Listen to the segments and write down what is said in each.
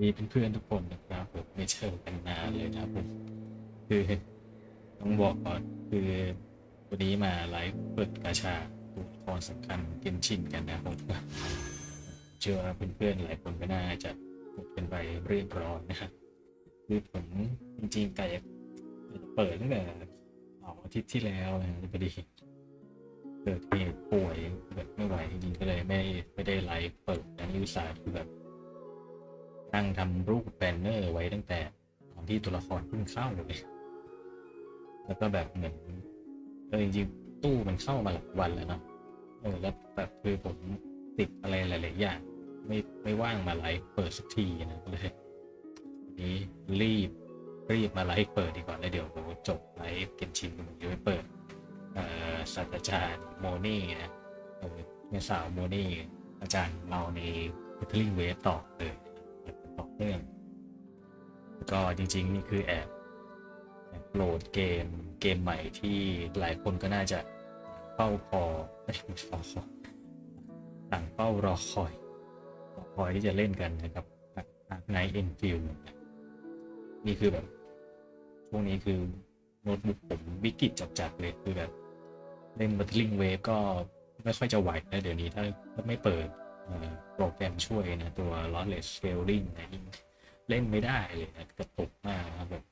มีเพื่อนๆทุกคนนะครับผมไม่เจอกันนานเลยนะผมคือต้องบอกก่อนคือวันนี้มาไลฟ์เปิดกาชาตัวละครสำคัญเกนชินกันนะผมเชื่อว่าเพื่อนๆหลายคนก็น่าจะหมดกันไปเรียบร้อยนะครับคือผมจริงๆไก่เปิดตั้งแต่ออาทิตย์ที่แล้วนะพอดี เกิดเหตุป่วยแบบไม่ไหวจริงๆก็เลยไม่ไม่ได้ไลฟ์เปิดนะนิวสาคือแบบตั้งทำรูปแบนเนอร์ไว้ตั้งแต่ตอนที่ตัวละครเพิ่งเข้าเลยแล้วก็แบบเหมือนเออจริงๆตู้มันเข้ามาหลายวันแล้วเนาะเออแล้วแบบคือผมติดอะไรหลายๆอย่างไม่ไม่ว่างมาไลฟ์เปิดสักทีนะก็เลยวันนี้รีบรีบมาไลฟ์เปิดดีกว่าแล้วเดี๋ยวผมจบไลฟ์เกนชินผมจะไปเปิด ศาสตราจารย์โมนี่นะเออสาวโมนี่อาจารย์เราใน b a t t l i n g Wave ต่อเลยต่อเนื่องก็จริงๆ นี่คือแอบโหลดเกมเกมใหม่ที่หลายคนก็น่าจะเฝ้าคอไม่ใช่เฝ้าคอต่างเฝ้ารอคอยรอคอยที่จะเล่นกันนะครับไนเอ็นฟิลนี่คือแบบช่วงนี้คือโน้ตบุ๊กผมวิกฤตจัดๆเลยคือแบบ เล่นบัตลิงเวฟก็ไม่ค่อยจะไหวนะเดี๋ยวนี้ถ้าถ้าไม่เปิดโปรแกรมช่วยนะ ตัว lossless scaling นะเล่นไม่ได้เลยนะกระตุกมากครับผม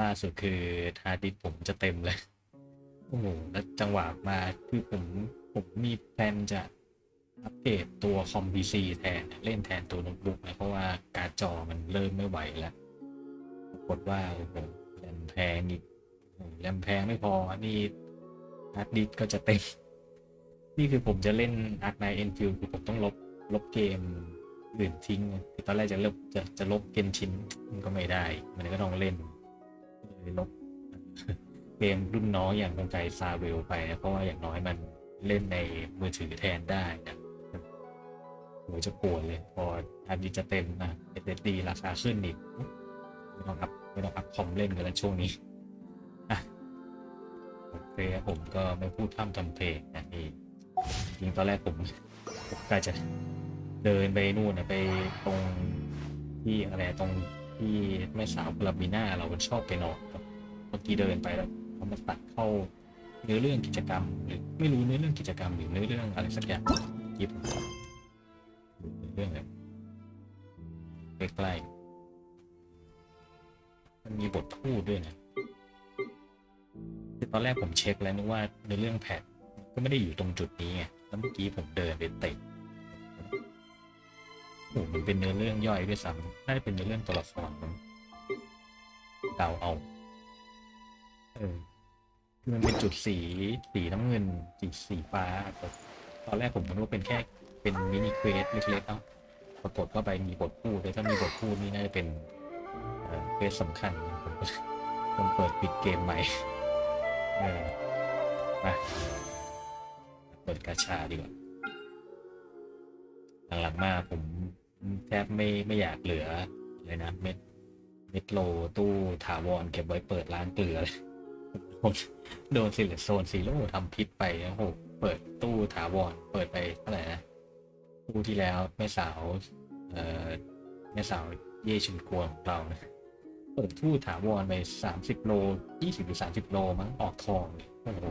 ล่าสุดคือฮาร์ดดิสก์ผมจะเต็มเลย โอ้โหแล้วจังหวะมาคือผมผมมีแพลนจะอัปเกรดตัวคอม PC แทนเล่นแทนตัวโน้ตบุ๊กนะเพราะว่าการจอมันเริ่มไม่ไหวแล้วปรากฏว่าโอ้โหแรมแพงอีกแรมแพงไม่พอนี่ ฮาร์ดดิสก์ก็จะเต็ม นี่คือผมจะเล่น Ark Knight Enfield คือผมต้องลบลบเกมอื่นทิ้งคือตอนแรกจะลบจะจะลบเกมชินมันก็ไม่ได้ มันก็ต้องเล่นเลยลบเกมรุ่นน้องอย่างกงไกซาเวลไปนะเพราะว่าอย่างน้อยมันเล่นในมือถือแทนได้นะหัวจะปวดเลย พออันนี้จะเต็มนะ SSD ราคาขึ้นอีกไม่ต้องอัพไม่ต้องอัพคอมเล่นกันแล้วช่วงนี้ เคผมก็ไม่พูดพร่ำทำเพลงนะนี่จริงตอนแรกผมผมก็จะเดินไปนู่นนะไปตรงที่อะไรตรงที่แม่สาวกลาบิน่าเราชอบไปนอนเมื่อกี้เดินไปแล้วเขามาตัดเข้าเนื้อเรื่องกิจกรรม หรือไม่รู้เนื้อเรื่องกิจกรรมหรือเนื้อเรื่องอะไรสักอย่างยิบเรื่องอะไรใกล้ๆมันมีบทพูดด้วยนะ คือตอนแรกผมเช็คแล้วนึกว่าเนื้อเรื่องแพทก็ไม่ได้อยู่ตรงจุดนี้ไงแล้วเมื่อกี้ผมเดินไปเตะโอ้มันเป็นเนื้อเรื่องย่อยด้วยซ้ำน่าจะเป็นเนื้อเรื่องตัวละครมั้งเดาเอาเออมันเป็นจุดสีสีน้ำเงินสีสีฟ้า ตอนแรกผมนึกว่าเป็นแค่เป็นมินิเควสเล็กๆเนาะปรากฏว่าไปมีบทพูดเลยถ้ามีบทพูดนี่น่าจะเป็นเควสสำคัญผมเปิดปิดเกมใหม่ เออมาเปิดกาชาดีกว่า หลังๆมาผมแทบไม่ไม่อยากเหลือเลยนะ เม็ดเม็ดโลตู้ถาวรเก็บไว้เปิดร้านเกลือเลยโดนซิลโซนซีโร่ทำพิษไปนะโหเปิดตู้ถาวรเปิดไปเท่าไหร่นะตู้ที่แล้วแม่สาว เอ่อแม่สาวเย่ชุนกวงของเรานะ เปิดตู้ถาวรไปสามสิบโลยี่สิบหรือสามสิบโลมั้งออกทองเลยโอ้โห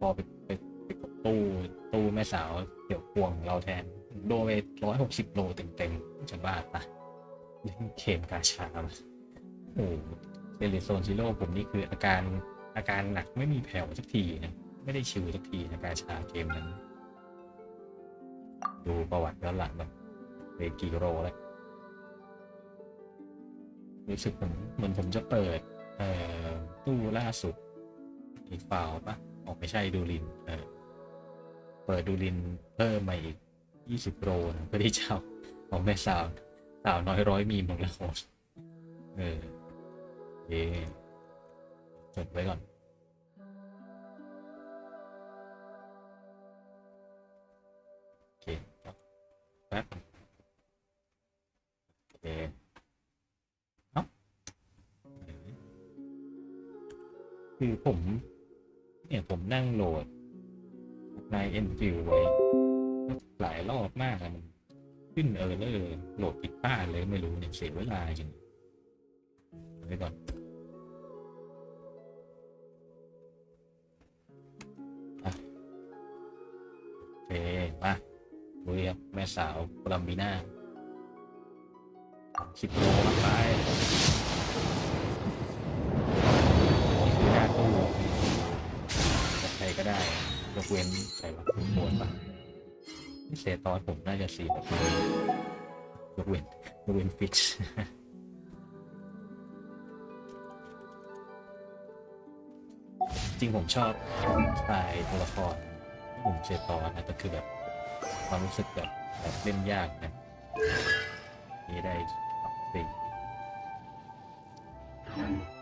พอไปไปไปกดตู้ตู้แม่สาวเดี๋ยวพวงเราแทนโดไปร้อยหกสิบโลเต็มๆจะบ้าปะเข็มกาชามาโอ้เซเลโซนซิโร่ผมนี่คืออาการอาการหนักไม่มีแผ่วสักทีนะ ไม่ได้ชิวสักทีนะกาชาเกมนั้น ดูประวัติย้อนหลังแบบไปกี่โลแล้ว รู้สึกผมเหมือนผมจะเปิดเอ่อตู้ล่าสุดอีกฟาวปะออกไม่ใช่ดูลินเออเปิดดูลินเพิ่มมาอีกยี่สิบโลนะเพื่อที่จะเอาเอาแม่สาวสาวน้อยร้อยมีมของเราเออเย่จดไว้ก่อนโอเคครับแป๊บโอเค คือผม เนี่ยผมนั่งโหลดในเอ็นฟิวไว้ หลายรอบมากมันขึ้นเออแล้วโหลดผิดพลาดเลยไม่รู้เนี่ยเสียเวลาจริงไว้ก่อนโอเคมาดูครับแม่สาวโคลัมบีน่าสิบโลมาไป ได้ยกเว้นใครวะคุณโหดปะนี่เซตอนผมน่าจะสีแบบนี้ยกเว้นยกเว้นฟิชจริงผมชอบชายตัวละครกลุ่มเซตอนนะแต่คือแบบความรู้สึกแบบแบบเล่นยากนะนี่ได้สอง